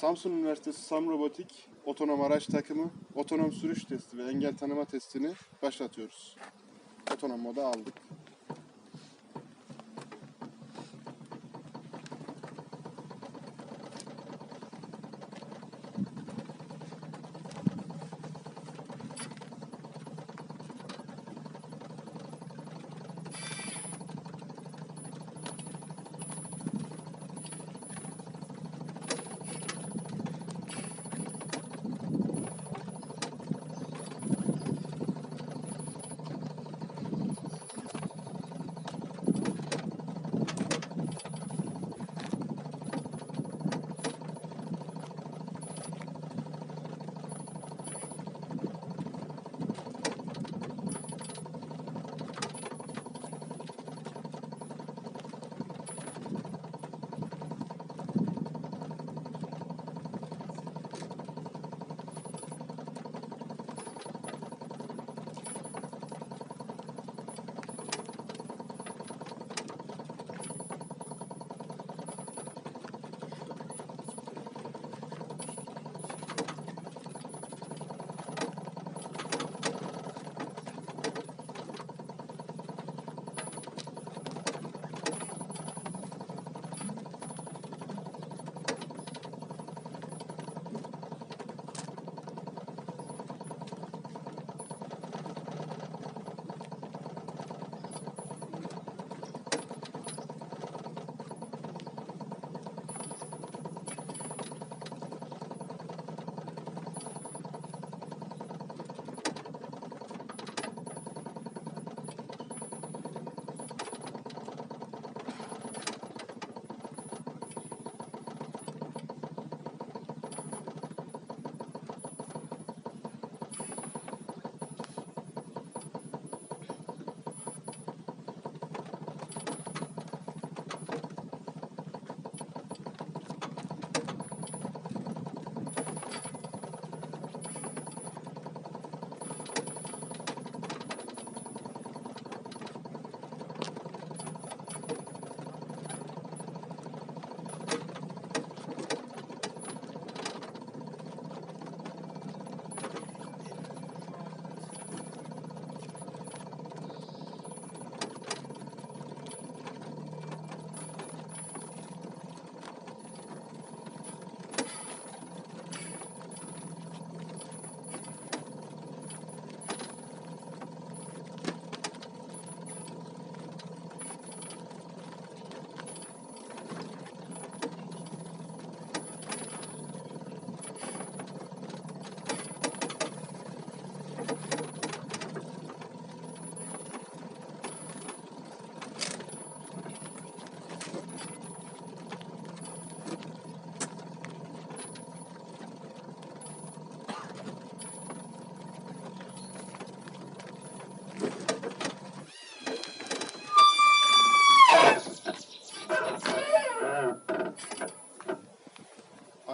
Samsun Üniversitesi Sam Robotik otonom araç takımı otonom sürüş testi ve engel tanıma testini başlatıyoruz. Otonom moda aldık.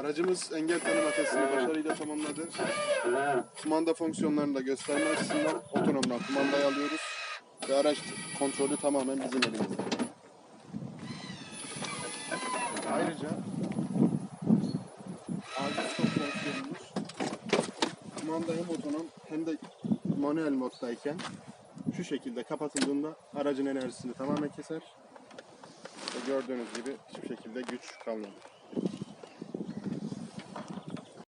Aracımız engel tanıma testini başarıyla tamamladı. Kumanda fonksiyonlarını da gösterme açısından otonomdan kumandayı alıyoruz. Ve araç kontrolü tamamen bizim elimizde. Ayrıca acil stop fonksiyonumuz kumanda hem otonom hem de manuel moddayken şu şekilde kapatıldığında aracın enerjisini tamamen keser. Ve gördüğünüz gibi hiçbir şekilde güç kalmadı.